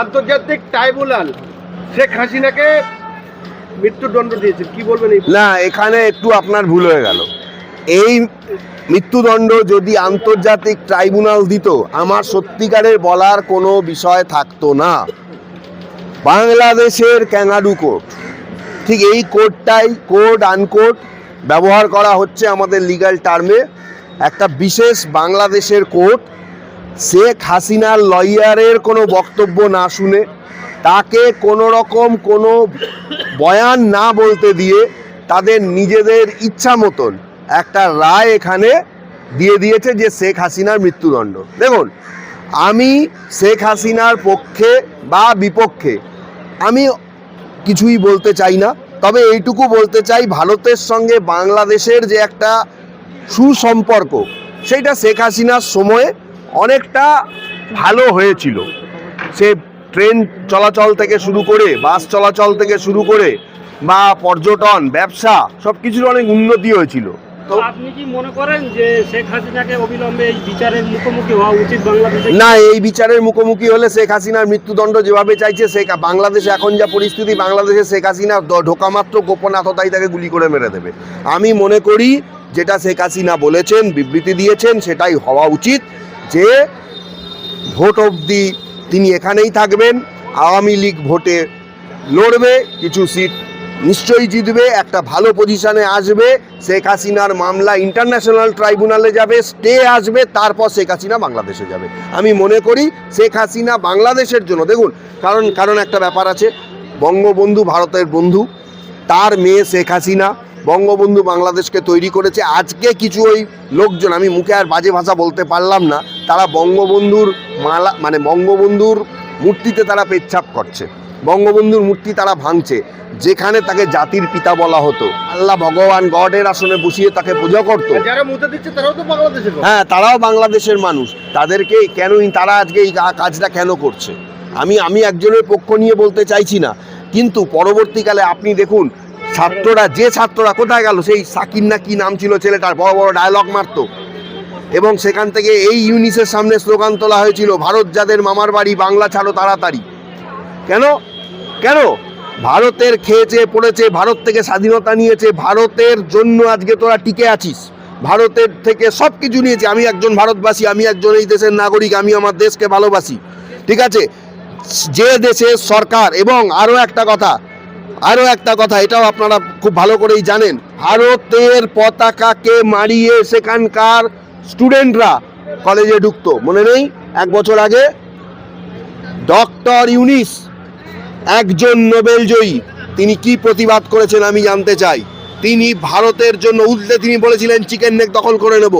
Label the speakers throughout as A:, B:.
A: আন্তর্জাতিক ট্রাইব্যুনাল শেখ হাসিনাকে মৃত্যুদণ্ড দিয়েছে। কি বলবেন
B: না, এখানে একটু আপনার ভুল হয়ে গেল। এই মৃত্যুদণ্ড যদি আন্তর্জাতিক ট্রাইব্যুনাল দিত, আমার সত্যিকারের বলার কোনো বিষয় থাকতো না। বাংলাদেশের ক্যাঙ্গারু কোর্ট, ঠিক এই কোর্টটাই কোড আনকোড ব্যবহার করা হচ্ছে আমাদের লিগ্যাল টার্মে। একটা বিশেষ বাংলাদেশের কোর্ট শেখ হাসিনার লয়ারের কোনো বক্তব্য না শুনে তাকে কোনো রকম কোনো বয়ান না বলতে দিয়ে তাদের নিজেদের ইচ্ছা মতন একটা রায় এখানে দিয়ে দিয়েছে যে শেখ হাসিনার মৃত্যুদণ্ড। দেখুন, আমি শেখ হাসিনার পক্ষে বা বিপক্ষে আমি কিছুই বলতে চাই না, তবে এইটুকু বলতে চাই ভারতের সঙ্গে বাংলাদেশের যে একটা সুসম্পর্ক সেইটা শেখ হাসিনার সময়ে অনেকটা ভালো হয়েছিল। সে ট্রেন চলাচল থেকে শুরু করে বাস চলাচল থেকে শুরু করে বা পর্যটন ব্যবসা সব কিছুর অনেক উন্নতি হয়েছিল।
C: তো আপনি কি মনে করেন যে শেখ হাসিনাকে অবিলম্বে এই বিচারের মুখোমুখি হওয়া উচিত বাংলাদেশে?
B: না এই বিচারের মুখোমুখি হলে শেখ হাসিনার মৃত্যুদণ্ড যেভাবে চাইছে শেখ বাংলাদেশে এখন যা পরিস্থিতি বাংলাদেশে শেখ হাসিনা দ- ঢোকামাত্র গোপন আততাই তাকে গুলি করে মেরে দেবে। আমি মনে করি যেটা শেখ হাসিনা বলেছেন বিবৃতি দিয়েছেন সেটাই হওয়া উচিত। যে ভোট অবধি তিনি এখানেই থাকবেন, আওয়ামী লীগ ভোটে লড়বে, কিছু সিট নিশ্চয়ই জিতবে, একটা ভালো পজিশনে আসবে, শেখ হাসিনার মামলা ইন্টারন্যাশনাল ট্রাইব্যুনালে যাবে স্টে আসবে, তারপর শেখ হাসিনা বাংলাদেশে যাবে। আমি মনে করি শেখ হাসিনা বাংলাদেশের জন্য, দেখুন, কারণ কারণ একটা ব্যাপার আছে, বঙ্গবন্ধু ভারতের বন্ধু, তার মেয়ে শেখ হাসিনা বঙ্গবন্ধু বাংলাদেশকে তৈরি করেছে। আজকে কিছু ওই লোকজন আমি মুখে আর বাজে ভাষা বলতে পারলাম না তারা বঙ্গবন্ধুর মালা মানে বঙ্গবন্ধুর মূর্তিতে তারা পেচ্ছাপ করছে। বঙ্গবন্ধুর মূর্তি তারা ভাঙছে যেখানে তাকে জাতির পিতা বলা হতো। আল্লাহ ভগবান গডের আসনে বসিয়ে তাকে পূজা করতো।
A: যারা মুতে দিচ্ছে তারাও তো বাংলাদেশের লোক।
B: হ্যাঁ তারাও বাংলাদেশের মানুষ। তাদেরকে কেন তারা আজকে এই কাজটা কেন করছে? আমি আমি একজনের পক্ষ নিয়ে বলতে চাইছি না। কিন্তু পরবর্তীকালে আপনি দেখুন ছাত্ররা, যে ছাত্ররা কোথায় গেল, সেই সাকির না কি নাম ছিল ছেলেটার, বড় বড় ডায়লগ মারতো। এবং সেখান থেকে এই ইউনিসের সামনে স্লোগান তোলা হয়েছিল, ভারত যাদের মামার বাড়ি, বাংলা ছাড়ো তাড়াতাড়ি। কেন? কেন? ভারতের খেয়েছে, পড়েছে, ভারত থেকে স্বাধীনতা নিয়েছে, ভারতের জন্য আজকে তোরা টিকে আছিস। ভারতের থেকে সব কিছু নিয়েছে, আমি একজন ভারতবাসী, আমি একজন এই দেশের নাগরিক, আমি আমার দেশকে ভালোবাসি। ঠিক আছে? যে দেশের সরকার এবং আরও একটা কথা আরও একটা কথা, এটাও আপনারা খুব ভালো করেই জানেন। ভারতের পতাকাকে মারিয়ে সেখানকার স্টুডেন্টরা কলেজে ঢুকতো। মনে নেই? এক বছর আগে ডক্টর ইউনিস, একজন নোবেল জয়ী। তিনি কি প্রতিবাদ করেছেন আমি জানতে চাই। তিনি ভারতের জন্য, উল্টে তিনি বলেছিলেন চিকেন নেক দখল করে নেব।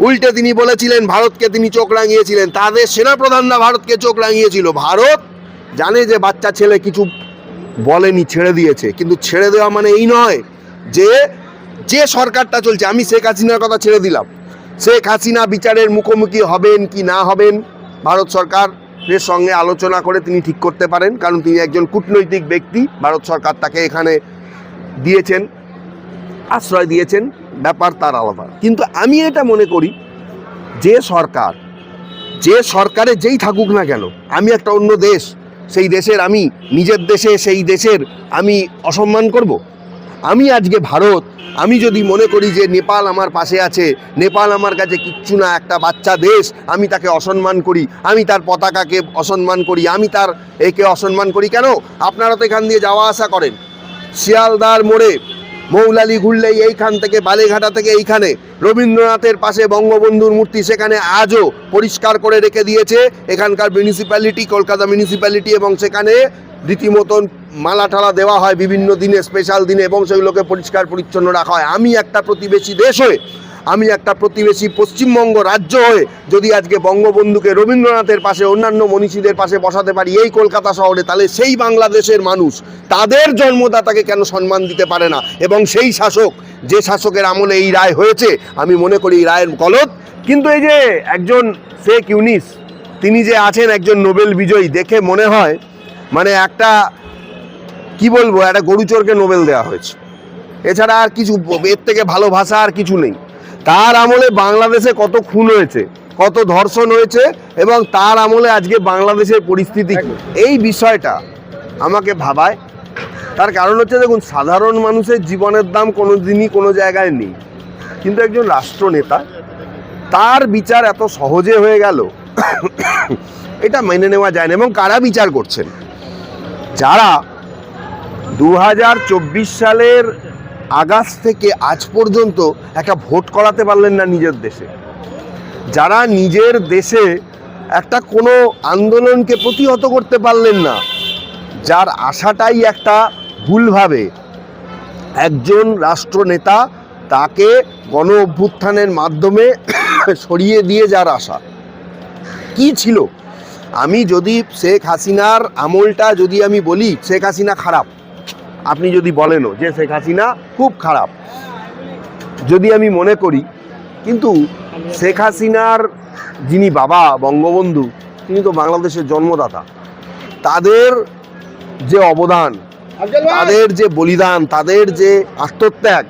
B: উল্টে তিনি বলেছিলেন, ভারতকে তিনি চোখ রাঙিয়েছিলেন। তাদের সেনাপ্রধানরা ভারতকে চোখ রাঙিয়েছিল। ভারত জানে যে বাচ্চা ছেলে কিছু বলেনি, ছেড়ে দিয়েছে। কিন্তু ছেড়ে দেওয়া মানে এই নয় যে যে সরকারটা চলছে, আমি শেখ হাসিনার কথা ছেড়ে দিলাম। শেখ হাসিনা বিচারের মুখোমুখি হবেন কি না হবেন, ভারত সরকারের সঙ্গে আলোচনা করে তিনি ঠিক করতে পারেন, কারণ তিনি একজন কূটনৈতিক ব্যক্তি, ভারত সরকার তাকে এখানে দিয়েছেন, আশ্রয় দিয়েছেন, ব্যাপার তার আলাদা। কিন্তু আমি এটা মনে করি, যে সরকার, যে সরকারে যেই থাকুক না কেন, আমি একটা অন্য দেশ সেই দেশের আমি, নিজের দেশে সেই দেশের আমি অসম্মান করব? আমি আজকে ভারত, আমি যদি মনে করি যে নেপাল আমার পাশে আছে, নেপাল আমার কাছে কিচ্ছু না, একটা বাচ্চা দেশ, আমি তাকে অসম্মান করি, আমি তার পতাকাকে অসম্মান করি, আমি তার একে অসম্মান করি কেন? আপনারা তো এখান দিয়ে যাওয়া আসা করেন। শিয়ালদার মোড়ে মৌলালি ঘুরলেই এইখান থেকে, বালিঘাটা থেকে এইখানে। রবীন্দ্রনাথের পাশে বঙ্গবন্ধুর মূর্তি সেখানে আজও পরিষ্কার করে রেখে দিয়েছে। এখানকার মিউনিসিপ্যালিটি কলকাতা মিউনিসিপ্যালিটি এবং সেখানে রীতিমতন মালা টালা দেওয়া হয়। বিভিন্ন দিনে স্পেশাল দিনে এবং সেগুলোকে পরিষ্কার পরিচ্ছন্ন রাখা হয়। আমি একটা প্রতিবেশী দেশ হয়ে আমি একটা প্রতিবেশী পশ্চিমবঙ্গ রাজ্য হয়ে যদি আজকে বঙ্গবন্ধুকে রবীন্দ্রনাথের পাশে, অন্যান্য মনীষীদের পাশে বসাতে পারি এই কলকাতা শহরে, তাহলে সেই বাংলাদেশের মানুষ তাদের জন্মদাতাকে কেন সম্মান দিতে পারে না? এবং সেই শাসক, যে শাসকের আমলে এই রায় হয়েছে, আমি মনে করি এই রায়ের গলত। কিন্তু এই যে একজন শেখ ইউনিস, তিনি যে আছেন একজন নোবেল বিজয়ী, দেখে মনে হয় মানে একটা, কি বলব, একটা গরুচোরকে নোবেল দেওয়া হয়েছে। এছাড়া আর কিছু, এর থেকে ভালো ভাষা আর কিছু নেই। তার আমলে বাংলাদেশে কত খুন হয়েছে, কত ধর্ষণ হয়েছে এবং তার আমলে আজকে বাংলাদেশের পরিস্থিতি এই বিষয়টা আমাকে ভাবায়। তার কারণ হচ্ছে দেখুন, সাধারণ মানুষের জীবনের দাম কোনো দিনই কোনো জায়গায় নেই। কিন্তু একজন রাষ্ট্রনেতা, তার বিচার এত সহজে হয়ে গেল, এটা মেনে নেওয়া যায় না। এবং কারা বিচার করছেন? যারা দু হাজার চব্বিশ সালের আগস্ট থেকে আজ পর্যন্ত একটা ভোট করাতে পারলেন না নিজের দেশে। যারা নিজের দেশে একটা কোনো আন্দোলনকে প্রতিহত করতে পারলেন না, যার আশাটাই একটা ভুলভাবে একজন রাষ্ট্রনেতা তাকে গণ অভ্যুত্থানের মাধ্যমে সরিয়ে দিয়ে যার আশা। কি ছিল? আমি যদি শেখ হাসিনার আমলটা যদি আমি বলি, শেখ হাসিনা খারাপ। আপনি যদি বলেনও যে শেখ হাসিনা খুব খারাপ যদি আমি মনে করি কিন্তু শেখ হাসিনার যিনি বাবা বঙ্গবন্ধু তিনি তো বাংলাদেশের জন্মদাতা তাদের যে অবদান তাদের যে বলিদান তাদের যে আত্মত্যাগ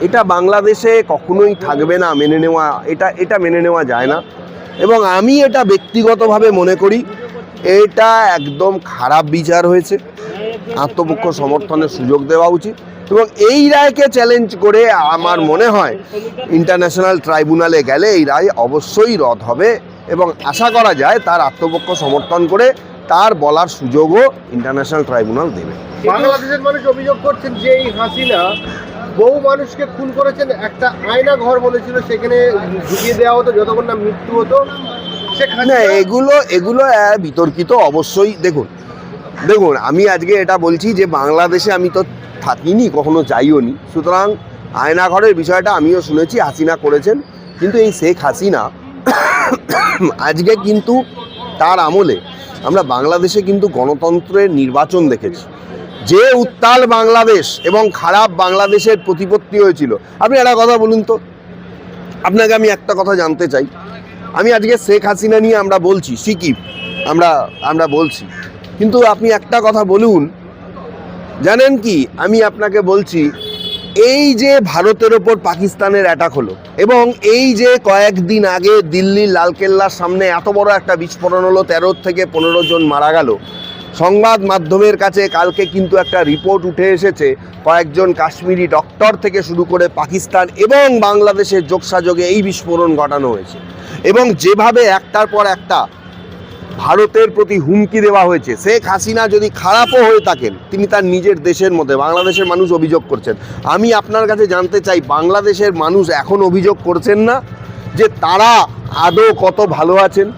B: এটা বাংলাদেশে কখনোই থাকবে না মেনে নেওয়া এটা এটা মেনে নেওয়া যায় না। এবং আমি এটা ব্যক্তিগতভাবে মনে করি এটা একদম খারাপ বিচার হয়েছে। আত্মপক্ষ সমর্থনের সুযোগ দেওয়া উচিত এবং এই রায়কে চ্যালেঞ্জ করে আমার মনে হয় ইন্টারন্যাশনাল ট্রাইব্যুনালে গেলে এই রায় অবশ্যই রদ হবে এবং আশা করা যায় তার আত্মপক্ষ সমর্থন করে তার বলার সুযোগও ইন্টারন্যাশনাল ট্রাইব্যুনাল দেবে।
A: বাংলাদেশের মানুষ অভিযোগ করছেন যে এই হাসিনা বহু মানুষকে খুন করেছেন একটা আয়না ঘর বলেছিল সেখানে ঢুকিয়ে দেওয়া হতো যতক্ষণ না মৃত্যু হতো। শেখ
B: না এগুলো এগুলো বিতর্কিত অবশ্যই। দেখুন দেখুন, আমি আজকে এটা বলছি যে বাংলাদেশে আমি তো থাকিনি, কখনো যাইও নি সুতরাং আয়নাঘরের বিষয়টা আমিও শুনেছি, হাসিনা করেছেন। কিন্তু এই শেখ হাসিনা আজকে কিন্তু তার আমলে আমরা বাংলাদেশে কিন্তু গণতন্ত্রের নির্বাচন দেখেছি। যে উত্তাল বাংলাদেশ এবং খারাপ বাংলাদেশের প্রতিপত্তি হয়েছিল। আপনি একটা কথা বলুন তো। আপনাকে আমি একটা কথা জানতে চাই। আমি আজকে শেখ হাসিনা নিয়ে আমরা বলছি, সিকিম, আমরা আমরা বলছি। কিন্তু আপনি একটা কথা বলুন। জানেন কি? আমি আপনাকে বলছি, এই যে ভারতের ওপর পাকিস্তানের অ্যাটাক হলো, এবং এই যে কয়েকদিন আগে দিল্লির লালকেল্লার সামনে এত বড় একটা বিস্ফোরণ হলো, তেরো থেকে পনেরো জন মারা গেল। সংবাদ মাধ্যমের কাছে কালকে কিন্তু একটা রিপোর্ট উঠে এসেছে, কয়েকজন কাশ্মীরি ডক্টর থেকে শুরু করে পাকিস্তান এবং বাংলাদেশের যোগসাযোগে এই বিস্ফোরণ ঘটানো হয়েছে। এবং যেভাবে একটার পর একটা ভারতের প্রতি হুমকি দেওয়া হয়েছে। শেখ হাসিনা যদি খারাপও হয়ে থাকেন তিনি তার নিজের দেশের মধ্যে বাংলাদেশের মানুষ অভিযোগ করছেন। আমি আপনার কাছে জানতে চাই বাংলাদেশের মানুষ এখন অভিযোগ করছেন না যে তারা আদৌ কত ভালো আছেন?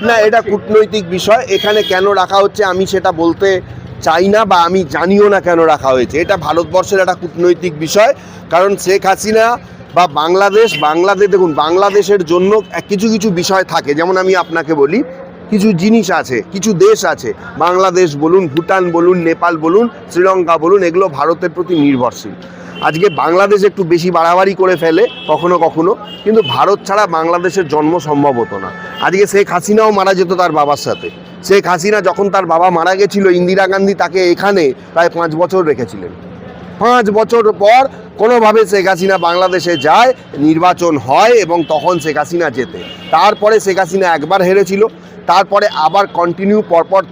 B: না এটা কূটনৈতিক বিষয়। এখানে কেন রাখা হচ্ছে আমি সেটা বলতে চাই না বা আমি জানিও না কেন রাখা হয়েছে। এটা ভারতবর্ষের একটা কূটনৈতিক বিষয়। কারণ শেখ হাসিনা বা বাংলাদেশ বাংলাদেশ, দেখুন, বাংলাদেশের জন্য কিছু কিছু বিষয় থাকে। যেমন আমি আপনাকে বলি, কিছু জিনিস আছে, কিছু দেশ আছে। বাংলাদেশ বলুন, ভুটান বলুন, নেপাল বলুন, শ্রীলঙ্কা বলুন, এগুলো ভারতের প্রতি নির্ভরশীল। আজকে বাংলাদেশ একটু বেশি বাড়াবাড়ি করে ফেলে, কখনো কখনো, কিন্তু ভারত ছাড়া বাংলাদেশের জন্ম সম্ভব হতো না। আজকে শেখ হাসিনাও মারা যেত তার বাবার সাথে। শেখ হাসিনা যখন তার বাবা মারা গেছিল, ইন্দিরা গান্ধী তাকে এখানে প্রায় পাঁচ বছর রেখেছিলেন। পাঁচ বছর পর কোনোভাবে শেখ হাসিনা বাংলাদেশে যায়, নির্বাচন হয় এবং তখন শেখ হাসিনা যেতে তারপরে শেখ হাসিনা একবার হেরেছিল, তারপরে আবার কন্টিনিউ পরপর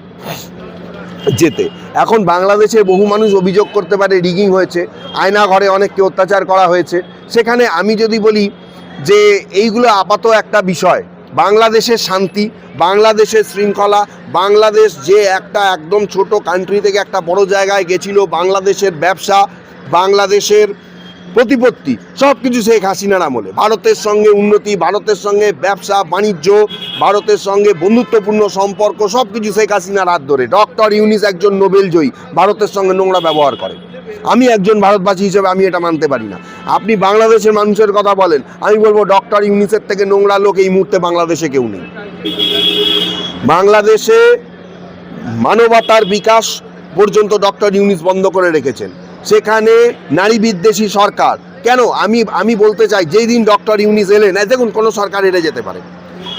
B: যেতে এখন বাংলাদেশে বহু মানুষ অভিযোগ করতে পারে রিগিং হয়েছে, আয়না ঘরে অনেককে অত্যাচার করা হয়েছে। সেখানে আমি যদি বলি যে এইগুলো আপাতত একটা বিষয় বাংলাদেশের শান্তি, বাংলাদেশের শৃঙ্খলা, বাংলাদেশ যে একটা একদম ছোট কান্ট্রি থেকে একটা বড় জায়গায় গেছিল, বাংলাদেশের ব্যবসা, বাংলাদেশের প্রতিপত্তি সব কিছু শেখ হাসিনার আমলে। ভারতের সঙ্গে উন্নতি, ভারতের সঙ্গে ব্যবসা, বাণিজ্য, ভারতের সঙ্গে বন্ধুত্বপূর্ণ সম্পর্ক সব কিছু শেখ হাসিনার হাত ধরে। ডক্টর ইউনিস একজন নোবেল জয়ী, ভারতের সঙ্গে নোংরা ব্যবহার করে। আমি একজন ভারতবাসী হিসেবে আমি এটা মানতে পারি না। আপনি বাংলাদেশের মানুষের কথা বলেন, আমি বলব ডক্টর ইউনিসের থেকে নোংরা লোক এই মুহূর্তে বাংলাদেশে কেউ নেই। বাংলাদেশে মানবতার বিকাশ পর্যন্ত ডক্টর ইউনিস বন্ধ করে রেখেছেন। সেখানে নারী বিদ্বেষী সরকার। কেন? আমি আমি বলতে চাই, যেই দিন ডক্টর ইউনিস এলেন দেখুন, কোনো সরকার এড়ে যেতে পারে।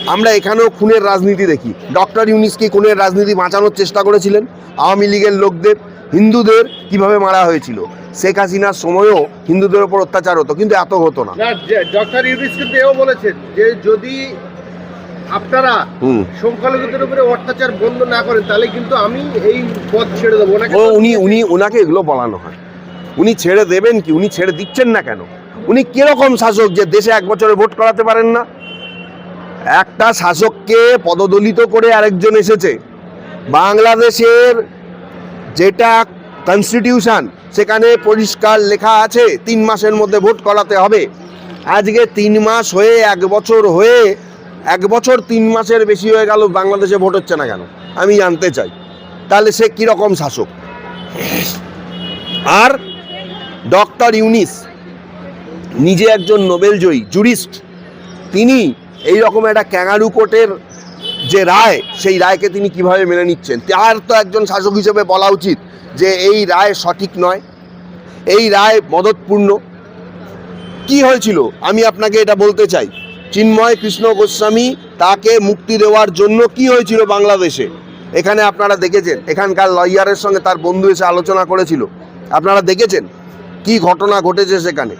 B: আমরা এখানেও খুনের রাজনীতি দেখি। ডক্টর ইউনিস কি খুনের রাজনীতি বাঁচানোর চেষ্টা করেছিলেন? আওয়ামী লীগের লোকদের হিন্দুদের কীভাবে মারা হয়েছিল? শেখ হাসিনার সময়ও হিন্দুদের ওপর অত্যাচার হতো কিন্তু এত হতো না।
A: না ডক্টর ইউনিস কিন্তু এও বলেছেন যে যদি আপনারা সংখ্যালঘুদের উপরে অত্যাচার বন্ধ না করেন তাহলে কিন্তু আমি এই পদ ছেড়ে দেবো।
B: উনি উনি ওনাকে এগুলো বলানো হয়। উনি ছেড়ে দেবেন কি? উনি ছেড়ে দিচ্ছেন না কেন? উনি কীরকম শাসক যে দেশে এক বছরে ভোট করাতে পারেন না? একটা শাসককে পদদলিত করে আরেকজন এসেছে। বাংলাদেশের যেটা কনস্টিটিউশন সেখানে পরিষ্কার লেখা আছে, তিন মাসের মধ্যে ভোট করাতে হবে। আজকে তিন মাস হয়ে, এক বছর হয়ে, এক বছর তিন মাসের বেশি হয়ে গেল, বাংলাদেশে ভোট হচ্ছে না কেন? আমি জানতে চাই। তাহলে সে কীরকম শাসক? আর ডক্টর ইউনিস, নিজে একজন নোবেলজয়ী জুরিস্ট তিনি এই রকম একটা ক্যাঙ্গারু কোর্টের যে রায়, সেই রায়কে তিনি কীভাবে মেনে নিচ্ছেন? তার তো একজন শাসক হিসেবে বলা উচিত যে এই রায় সঠিক নয়, এই রায় মদতপূর্ণ। কি হয়েছিল? আমি আপনাকে এটা বলতে চাই। চিন্ময় কৃষ্ণ গোস্বামী তাকে মুক্তি দেওয়ার জন্য কি হয়েছিল বাংলাদেশে? এখানে আপনারা দেখেছেন, এখানকার লয়ারের সঙ্গে তার বন্ধু এসে আলোচনা করেছিল। আপনারা দেখেছেন কি ঘটনা ঘটেছে সেখানে?